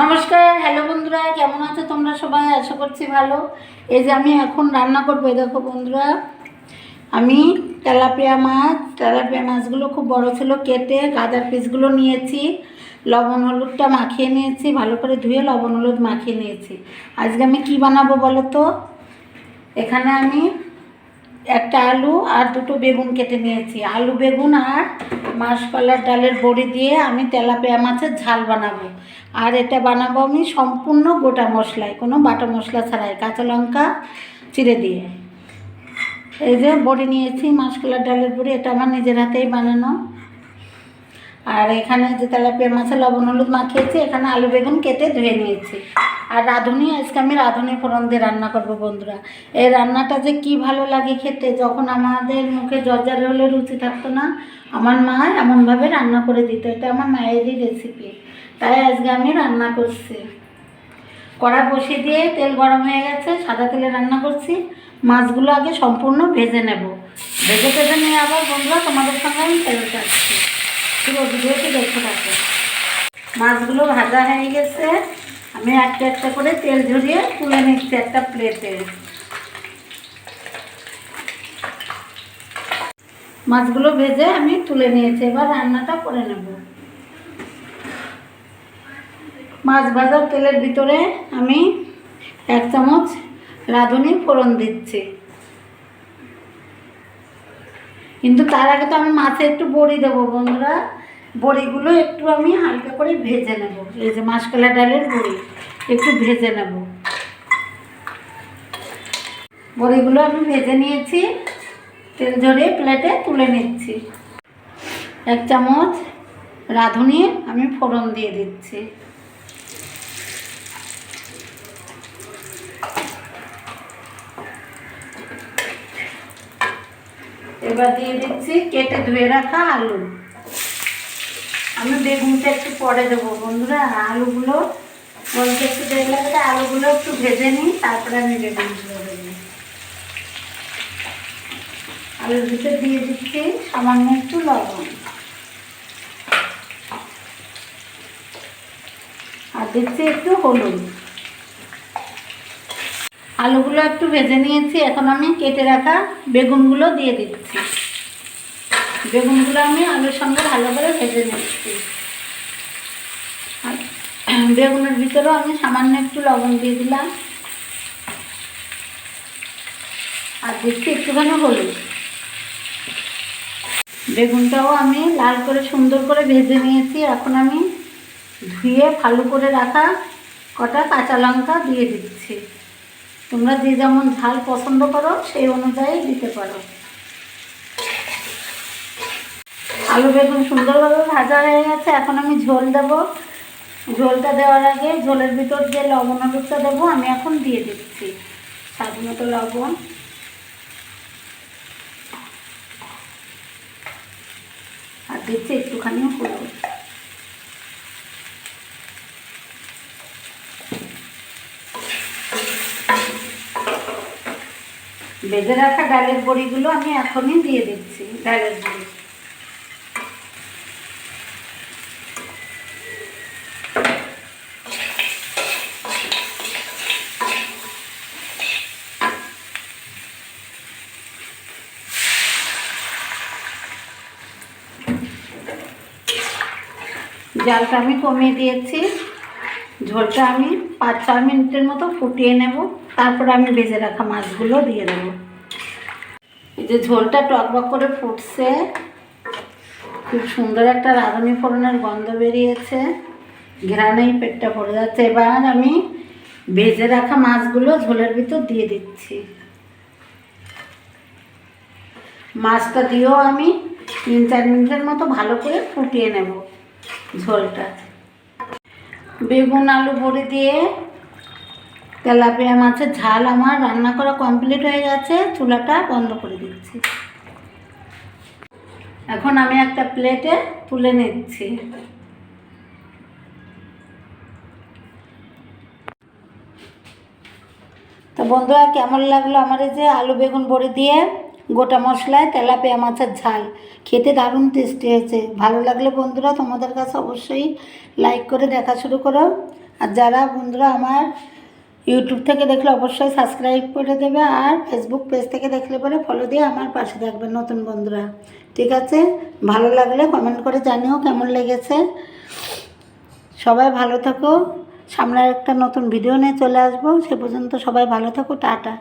নমস্কার হ্যালো বন্ধুরা, কেমন আছো তোমরা সবাই? আশা করছি ভালো। এই যে আমি এখন রান্না করব দেখো বন্ধুরা। আমি তেলাপিয়া মাছ, তেলাপিয়া মাছগুলো খুব বড় ছিল কেটে গাদার পিসগুলো নিয়েছি। লবণ হলুদটা মাখিয়ে নিয়েছি, ভালো করে ধুয়ে লবণ হলুদ মাখিয়ে নিয়েছি। আজকে আমি কি বানাবো বলো তো? এখানে আমি একটা আলু আর দুটো বেগুন কেটে নিয়েছি। আলু, বেগুন আর মাসকলার ডালের বড়ি দিয়ে আমি তেলাপিয়া মাছের ঝাল বানাবো। আর এটা বানাবো আমি সম্পূর্ণ গোটা মশলায়, কোনো বাটা মশলা ছাড়াই, কাঁচা লঙ্কা চিড়ে দিয়ে। এই যে বড়ি নিয়েছি, মাসকলার ডালের বড়ি, এটা আমার নিজের হাতেই বানানো। আর এখানে যে তেলাপিয়া মাছে লবণ হলুদ মাখিয়েছি, এখানে আলু বেগুন কেটে ধুয়ে নিয়েছি। আর রাঁধুনি, আজকে আমি রাঁধুনি ফোড়ন দিয়ে রান্না করব বন্ধুরা। এই রান্নাটা যে কি ভালো লাগে খেতে, যখন আমাদের মুখে জর্জার হলে রুচি থাকতো না, আমার মা এমনভাবে রান্না করে দিত, এটা আমার মায়েরই রেসিপি তাই আজকে আমি রান্না করছি। কড়া বসিয়ে দিয়ে তেল গরম হয়ে গেছে, সাদা তেলে রান্না করছি। মাছগুলো আগে সম্পূর্ণ ভেজে নেব। ভেজে ভেজে নিয়ে আবার বন্ধুরা তোমাদের সঙ্গে আমি ফেরত আসছি। পুরো ভিডিওটি মাছগুলো ভাজা হয়ে গেছে। আমি একটা একটা করে তেল ঝরিয়ে তুলে নিচ্ছি একটা প্লেটে মাছগুলো ভেজে আমি তুলে নিয়েছি। এবার রান্নাটা করে নেব। মাছ ভাজার তেলের ভিতরে আমি এক চামচ রাঁধুনি ফোড়ন দিচ্ছি। কিন্তু তার আগে তো আমি মাছে একটু বড়ি দেবো বন্ধুরা। বড়িগুলো একটু আমি হালকা করে ভেজে নেব। এই যে মাসকলা ডালের বড়ি, একটু ভেজে নেব। বড়িগুলো আমি ভেজে নিয়েছি, তেল ঝরিয়ে প্লেটে তুলে নিচ্ছি। এক চামচ রাঁধুনি আমি ফোড়ন দিয়ে দিচ্ছি। এবার দিয়ে দিচ্ছি, কেটে ধুয়ে রাখা আলু। আমি বেগুনটা একটু পরে দেবো বন্ধুরা আলুগুলো বলতে একটু লাগবে আলুগুলো একটু ভেজে নিই, তারপরে আমি বেগুনগুলো দেবো। আলুর ভিতরে দিয়ে দিচ্ছি সামান্য একটু লবণ। আর দিচ্ছি একটু হলুদ। আলুগুলো একটু ভেজে নিয়েছি। এখন আমি কেটে রাখা বেগুনগুলো দিয়ে দিচ্ছি। বেগুনগুলো আমি আলুর সঙ্গে ভালো করে ভেজে নিচ্ছি। বেগুনের ভিতরেও আমি সামান্য একটু লবণ দিয়ে দিলাম। আর দিচ্ছি একটুখানি হলুদ। বেগুনটাও আমি লাল করে সুন্দর করে ভেজে নিয়েছি। এখন আমি ধুয়ে ভালো করে রাখা কটা কাঁচা লঙ্কা দিয়ে দিচ্ছি। তোমরা যে যেমন ঝাল পছন্দ করো, সেই অনুযায়ী দিতে পারো। আলু বেগুন সুন্দরভাবে ভাজা হয়ে গেছে। এখন আমি ঝোল দেব। ঝোলটা দেওয়ার আগে ঝোলের ভিতর যে লবণ হলুদটা দেবো, আমি এখন দিয়ে দিচ্ছি স্বাদ মতো লবণ। আর দিচ্ছি একটুখানি হলুদ। বেজে রাখা ডালের বড়িগুলো আমি এখনই দিয়ে দিচ্ছি ডালের বড়ি। জালটা আমি কমিয়ে দিয়েছি। ঝোলটা আমি পাঁচ ছ মিনিটের মতো ফুটিয়ে নেব। তারপরে আমি ভেজে রাখা মাছগুলো দিয়ে দেবো। এই যে ঝোলটা টকবক করে ফুটছে, খুব সুন্দর একটা রাঁধুনি ফোড়নের গন্ধ বেরিয়েছে। ঘেরানেই পেটটা পড়ে যাচ্ছে। এবার আমি ভেজে রাখা মাছগুলো ঝোলের ভিতর দিয়ে দিচ্ছি। মাছটা দিয়েও আমি তিন চার মিনিটের মতো ভালো করে ফুটিয়ে নেব ঝোলটা। বেগুন, আলু বড়ি দিয়ে, তেলাপিয়া মাছের ঝাল আমার রান্না করা কমপ্লিট হয়ে গেছে। চুলাটা বন্ধ করে দিচ্ছি। এখন আমি একটা প্লেটে তুলে নিচ্ছি। তো বন্ধুরা, কেমন লাগল আমার এই যে আলু, বেগুন বড়ি দিয়ে? গোটা মশলায় তেলাপিয়া মাছের ঝাল। খেতে দারুণ টেস্টি হয়েছে। ভালো লাগলে বন্ধুরা তোমাদের কাছে অবশ্যই লাইক করে দেখা শুরু করো। আর যারা বন্ধুরা আমার ইউটিউব থেকে দেখলে অবশ্যই সাবস্ক্রাইব করে দেবে আর ফেসবুক পেজ থেকে দেখলে পরে ফলো দিয়ে আমার পাশে থাকবে নতুন বন্ধুরা। ঠিক আছে? ভালো লাগলে কমেন্ট করে জানিও কেমন লেগেছে। সবাই ভালো থাকো। সামনে একটা নতুন ভিডিও নিয়ে চলে আসব। সে পর্যন্ত সবাই ভালো থাকো। টাটা।